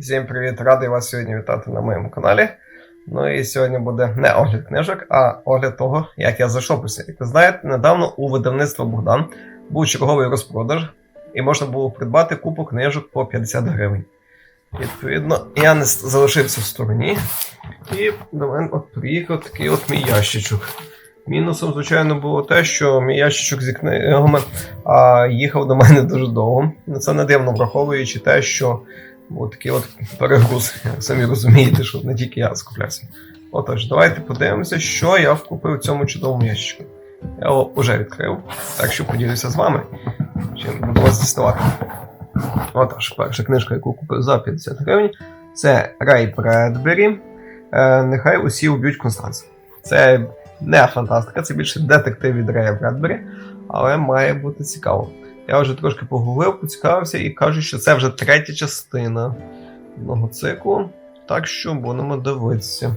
Всім привіт! Радий вас сьогодні вітати на моєму каналі. Ну і сьогодні буде не огляд книжок, а огляд того, як я зашопився. Як ви знаєте, недавно у видавництва Богдан був черговий розпродаж, і можна було придбати купу книжок по 50 гривень. Відповідно, я не залишився в стороні, і до мене от приїхав такий от мій ящичок. Мінусом, звичайно, було те, що мій ящичок зі книгами а, їхав до мене дуже довго. Це не дивно, враховуючи те, що був такий от перегруз. Самі розумієте, що не тільки я скуплявся. Отож, давайте подивимося, що я вкупив в цьому чудовому ящичку. Я його вже відкрив, так що поділюся з вами. Чим буду вас діставати. Отож, перша книжка, яку купив за 50 гривень, це Рей Бредбері. Е, Нехай усі уб'ють Констанс. Це не фантастика, це більше детектив від Рея Бредбері, але має бути цікаво. Я вже трошки погуглив, поцікавився і кажуть, що це вже третя частина одного циклу. Так що будемо дивитися.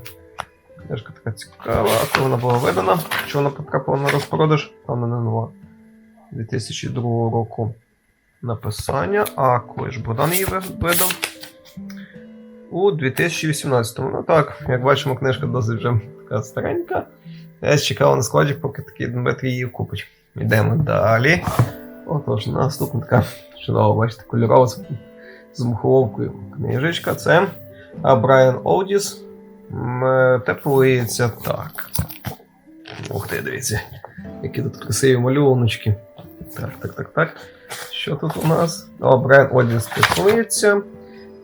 Книжка така цікава, а коли вона була видана, чи вона потрапила на розпродаж, певно, не нова. 2002 року написання, а коли ж Богдан її видав? У 2018-му. Ну так, як бачимо, книжка досить вже така старенька. Я чекав на складі, поки такий Дмитрій її купить. Йдемо далі. Отож, наступна така чудова, бачите, кольорова з, з мухоловкою книжечка. Це Брайан Оудіс. М, е, Теплиця. Так. Ух ти, дивіться. Які тут красиві малюночки. Так, так, так, так. Що тут у нас? О, Брайан Оудіс теплиця.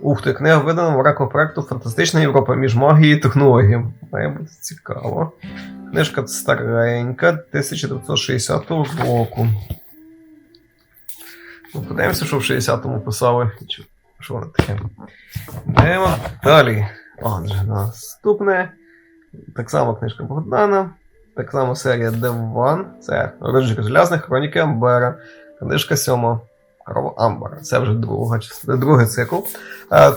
Ух ти, книга видана в рамках проекту Фантастична Європа між магією і технологіями. Має бути цікаво. Книжка старенька, 1960 року. Ну, подивимося, що в 60-му писали. Що воно таке? Йдемо далі. Отже, наступне. Так само книжка Богдана. Так само серія Деван. Це Роджик Желязних, Хроніки Амбера. Книжка сьома. Корова Амбера. Це вже друга, другий цикл.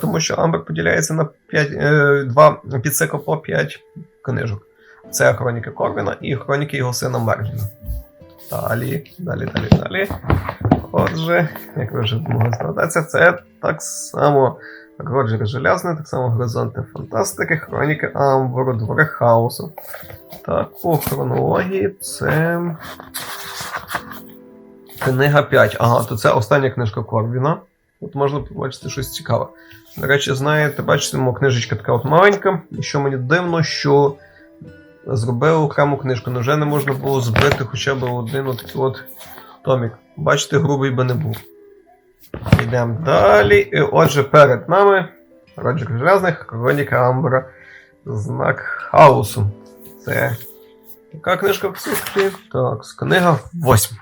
Тому що Амбер поділяється на 5, е, два підцикл по 5 книжок. Це Хроніки Корвіна і Хроніки його сина Мерліна. Далі, далі, далі, далі. Отже, як ви вже могли здогадатися, це так само Роджер Желязний, так само Горизонти Фантастики, Хроніки Амбору, Двори Хаосу. Так, по хронології це. Книга 5. Ага, то це остання книжка Корвіна. Тут можна побачити щось цікаве. До речі, знаєте, бачите, книжечка така от маленька. І що мені дивно, що зробили окрему книжку. Невже не можна було збити хоча б один от от томік. Бачите, грубий би не був. Йдемо далі. І отже, перед нами Роджер Железних, Хроніка Амбера, Знак хаосу. Це яка книжка в цифрі? Так, книга 8.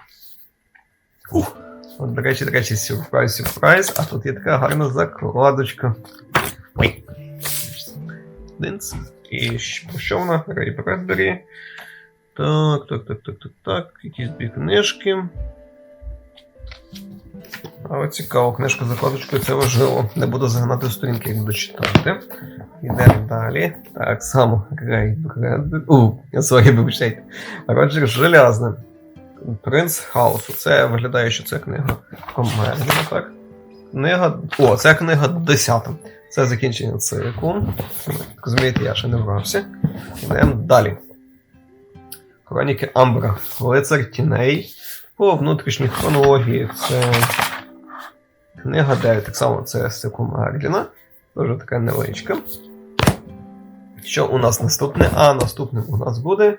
Ух. От, до речі, до речі, сюрприз, сюрприз, а тут є така гарна закладочка. Ой. Динц. І що вона? Рей Бредбері. Так, так, так, так, так, так. Якісь дві книжки. Але цікаво, книжка закладочкою це важливо. Не буду загнати сторінки, як буду читати. Йдемо далі. Так само Рей. У, сорі, вибачайте. Роджер Желязний. Принц Хаосу. Це виглядає, що це книга Комедія, так? Книга. О, це книга 10. Це закінчення циклу. Розумієте, я ще не врався. Йдемо далі. Хроніки Амбра. Лицар тіней. По внутрішній хронології це книга 9. Так само це з циклу Дуже така невеличка. Що у нас наступне? А наступним у нас буде.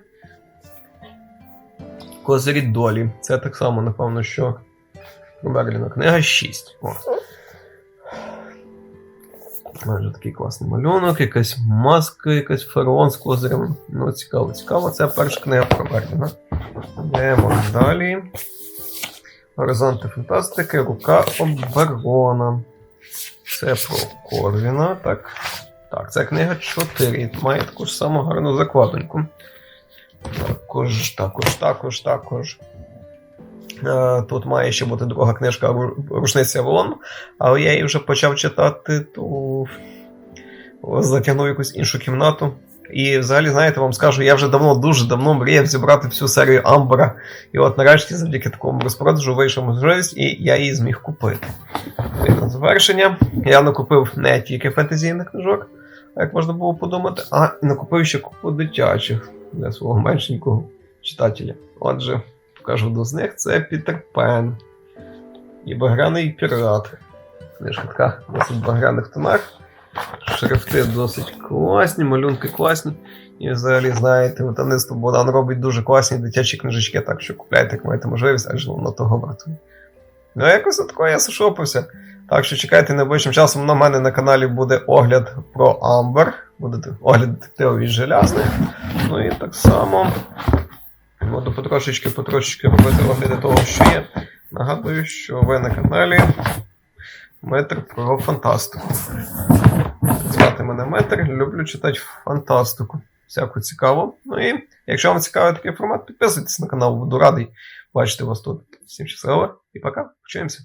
Козирі долі. Це так само, напевно, що про Мерліна книга 6. О. Майже такий класний малюнок, якась маска, якась фараон з козирем. Ну, цікаво, цікаво. Це перша книга про Мерліна. Йдемо далі. Горизонти фантастики, рука оберона. Це про Корвіна. Так. Так, це книга 4. Має таку ж саму гарну закладоньку. Також, також, також, також. Е, Тут має ще бути друга книжка Рушниця Волон, але я її вже почав читати, то затягнув якусь іншу кімнату І взагалі, знаєте, вам скажу, я вже давно, дуже давно мріяв зібрати всю серію Амбера. І от нарешті, завдяки такому розпродажу, вийшла можливість, і я її зміг купити. І на завершення я накупив не тільки фентезійних книжок, як можна було подумати, а накупив ще купу дитячих для свого меншенького читателя. Отже, одну з них це Пітер Пен і Багряний пірат. Книжка така досить в багряних тонах. Шрифти досить класні, малюнки класні. І взагалі, знаєте, видавництво Богдан робить дуже класні дитячі книжечки, так що купляйте, як маєте можливість, адже воно того вартує. Ну, якось отако я зашопився. Так що чекайте найближчим часом на мене на каналі буде огляд про Амбер. Буде огляд детективів від желязних. Ну і так само буду потрошечки потрошечки робити огляди того, що є. Нагадую, що ви на каналі Метр про фантастику. Звати мене Метр, люблю читати фантастику. Всяку цікаву. Ну і якщо вам цікавий такий формат, підписуйтесь на канал, буду радий бачити вас тут. Всім щасливо і пока. Почуємося.